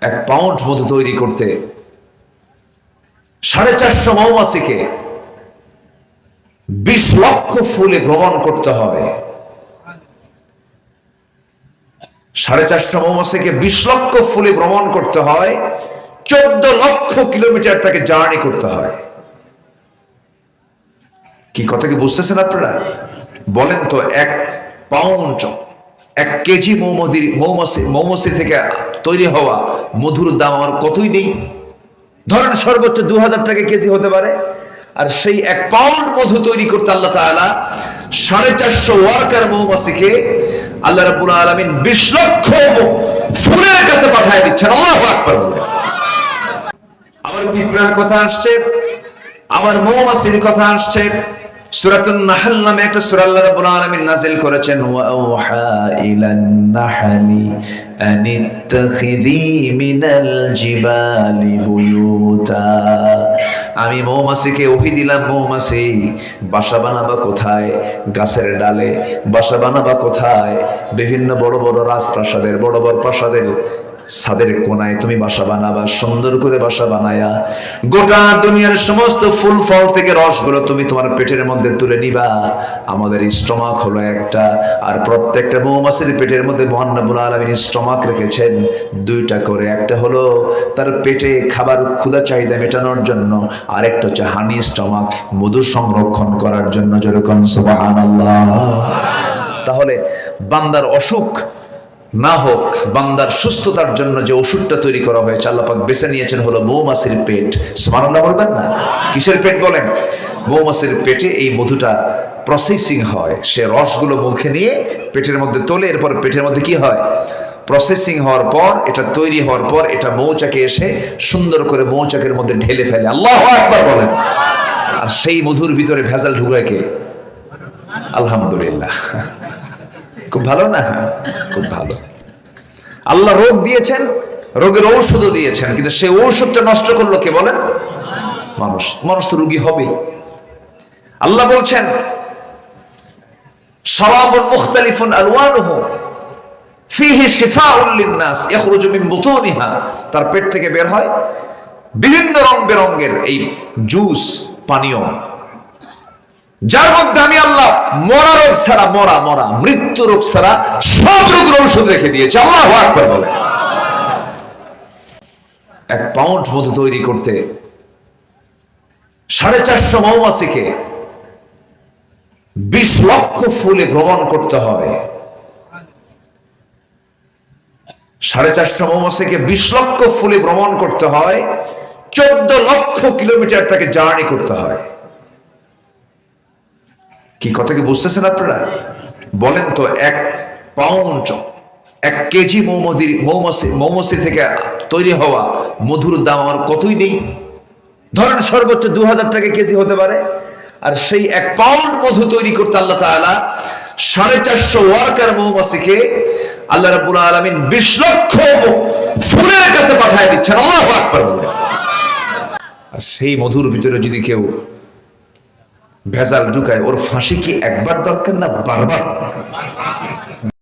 এক পাউন্ড মধু তৈরি করতে। সাড়ে চারশো মৌমাছিকে বিশ লক্ষ ফুলে ভ্রমণ করতে হবে। সাড়ে চারশো মৌমাছিকে বিশ লক্ষ ফুলে ভ্রমণ করতে হয়। চোদ্দ লক্ষ কিলোমিটার তাকে জার্নি করতে হয় কি কথা কি বুঝতেছেন আপনারা? বলেন তো, এক পাউন্ড, এক কেজি মৌমদির মৌমাছি মৌমাছি থেকে তৈরি হওয়া মধুর দাম আমার কতই নেই। ধরেন সর্বোচ্চ দু হাজার টাকা কেজি হতে পারে। আর সেই এক পাউন্ড মধু তৈরি করতে আল্লাহ তাআলা সাড়ে চারশো ওয়ার্কার মৌমাছিকে আল্লাহ রাব্বুল আলামিন বিশ লক্ষ ফুলের কাছে পাঠিয়ে দিচ্ছেন। আল্লাহু আকবার আমার পিঁপড়ার কথা আসছে? আমার মৌমাছির কথা আসছে? সূরাতুন নাহল নামে একটা আল্লাহ রাব্বুল আলামিন নাযিল করেছেন, ওয়া আওহা ইলান নাহলি আন ইত্তাখিযি মিনাল জিবালি বুয়ুতা। আমি মৌমাছিকে ওহি দিলাম, মৌমাছি, বাসা বানাবা কোথায়? গাছের ডালে বাসা বানাবা কোথায়? বিভিন্ন বড় বড় রাজপ্রাসাদের, বড় বড় প্রাসাদের ছাদের কোনায় তুমি বাসা বানাবা, সুন্দর করে বাসা বানায়া, গোটা দুনিয়ার সমস্ত ফুল, ফল থেকে রসগুলো তুমি তোমার পেটের মধ্যে তুলে নিবা। আমাদের স্টমাক হলো একটা, আর প্রত্যেকটা মৌমাছির পেটের মধ্যে মহান্নবুল আলমিন স্টমাক রেখেছেন। দুইটা করে, একটা হলো তার পেটে খাবার ক্ষুধা চাহিদা মেটানোর জন্য আর একটা হচ্ছে হানি স্টমাক, মধু সংরক্ষণ করার জন্য যেরকম সুবহানাল্লাহ। তাহলে বান্দার অসুখ না হোক, বান্দার সুস্থতার জন্য যে ওষুধটা তৈরি করা হয়েছে আল্লাপাক বেছে নিয়েছেন হলো মৌমাছির পেট। সুবহানাল্লাহ বলবেন না? কিসের পেট বলেন? মৌমাছির পেটে এই মধুটা প্রসেসিং হয়। সে রসগুলো মুখে নিয়ে পেটের মধ্যে তোলে, এরপর পেটের মধ্যে কি হয়? প্রসেসিং হওয়ার পর, এটা তৈরি হওয়ার পর, এটা মৌচাকে এসে সুন্দর করে মৌচাকের মধ্যে ঢেলে ফেলে। আল্লাহ একবার বলেন। আর সেই মধুর ভিতরে ভেজাল ঢুকায় কে? আলহামদুলিল্লাহ। খুব ভালো না? খুব ভালো। আল্লাহ রোগ দিয়েছেন, রোগের ঔষধও দিয়েছেন, কিন্তু সেই ঔষধটা নষ্ট করল কে বলেন? মানুষ। মানুষ তো রুগী হবেই। আল্লাহ বলছেন, শারাবুন মুখতালিফুন আলওয়ানুহু, ফিহি শিফাউল লিন্নাস, ইয়াখরুজু মিন বুতুনিহা। তার পেট থেকে বের হয়। বিভিন্ন রং বেরঙের এই জুস, পানীয় যার মধ্যে আমি আল্লাহ মরা রোগ ছাড়া, মরা মরা, মৃত্যু রোগ ছাড়া সব রোগের ঔষধ রেখে দিয়েছে। আল্লাহ আকবার বলে। এক পাউন্ড মধু তৈরি করতে সাড়ে চারশো মৌমাছিকে বিশ লক্ষ ফুলে ভ্রমণ করতে হয় সাড়ে চারশো মৌমাছিকে বিশ লক্ষ ফুলে ভ্রমণ করতে হয়। চোদ্দ লক্ষ কিলোমিটার তাকে জার্নি করতে হয় কি কথা কি বুঝতেছেন আপনারা? বলেন তো, এক পাউন্ড এক কেজি মৌমদির মৌমাছি মৌমাছি থেকে তৈরি হওয়া মধুর দাম আমার কতই নেই? ধরেন সর্বোচ্চ দু হাজার টাকা কেজি হতে পারে, আর সেই এক পাউন্ড মধু তৈরি করতে আল্লাহ তাআলা সাড়ে চারশো ওয়ার্কার মৌমাছিকে আল্লাহ রাব্বুল আলামিন বিশ লক্ষ ফুলের কাছে পাঠিয়ে দিচ্ছেন। আল্লাহু আর সেই মধুর ভিতরে যদি কেউ ভেজাল ঢুকায় ওর ফাঁসি কি একবার দরকার না বারবার?